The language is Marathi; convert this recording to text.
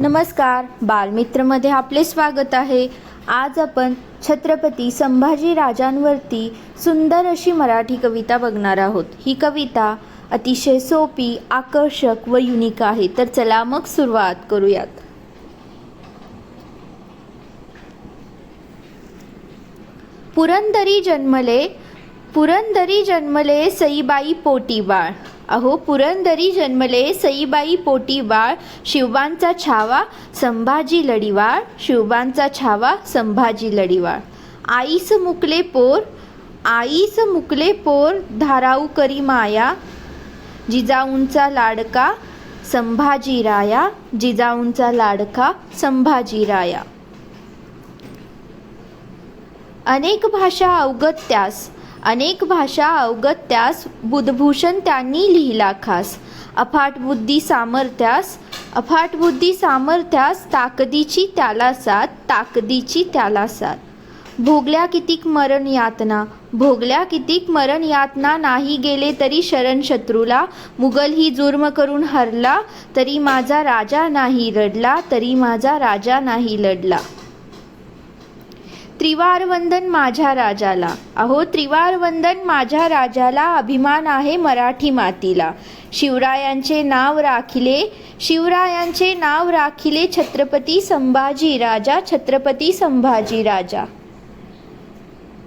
नमस्कार बालमित्रमध्ये आपले स्वागत आहे. आज आपण छत्रपती संभाजी राजांवरती सुंदर अशी मराठी कविता बघणार आहोत. ही कविता अतिशय सोपी आकर्षक व युनिक आहे. तर चला मग सुरुवात करूयात. पुरंदरी जन्मले पुरंदरी जन्मले सईबाई पोटी बाळ अहो पुरंदरी जन्मले सईबाई पोटी बाळ शिवबांचा छावा संभाजी लढीवाळ शिवबांचा छावा संभाजी लढीवाळ. आईस मुकले पोर आईस मुकले पोर धाराऊ करी माया जिजाऊंचा लाडका संभाजी राया जिजाऊंचा लाडका संभाजी राया. अनेक भाषा अवगत त्यास. अनेक भाषा अवगत त्यास बुधभूषण त्यांनी लिहिला खास. अफाट बुद्धी सामर्थ्यास अफाट बुद्धी सामर्थ्यास ताकदीची त्याला साथ ताकदीची त्याला साथ. भोगल्या कितीक मरण यातना भोगल्या कितीक मरण यातना नाही गेले तरी शरण शत्रूला मुघल ही जुर्म करून हरला तरी माझा राजा नाही रडला तरी माझा राजा नाही लढला. त्रिवार वंदन माझ्या राजाला. अहो त्रिवार वंदन माझ्या राजाला अभिमान आहे मराठी मातीला. शिवरायांचे नाव राखिले शिवरायांचे नाव राखिले छत्रपती संभाजी राजा छत्रपती संभाजी राजा.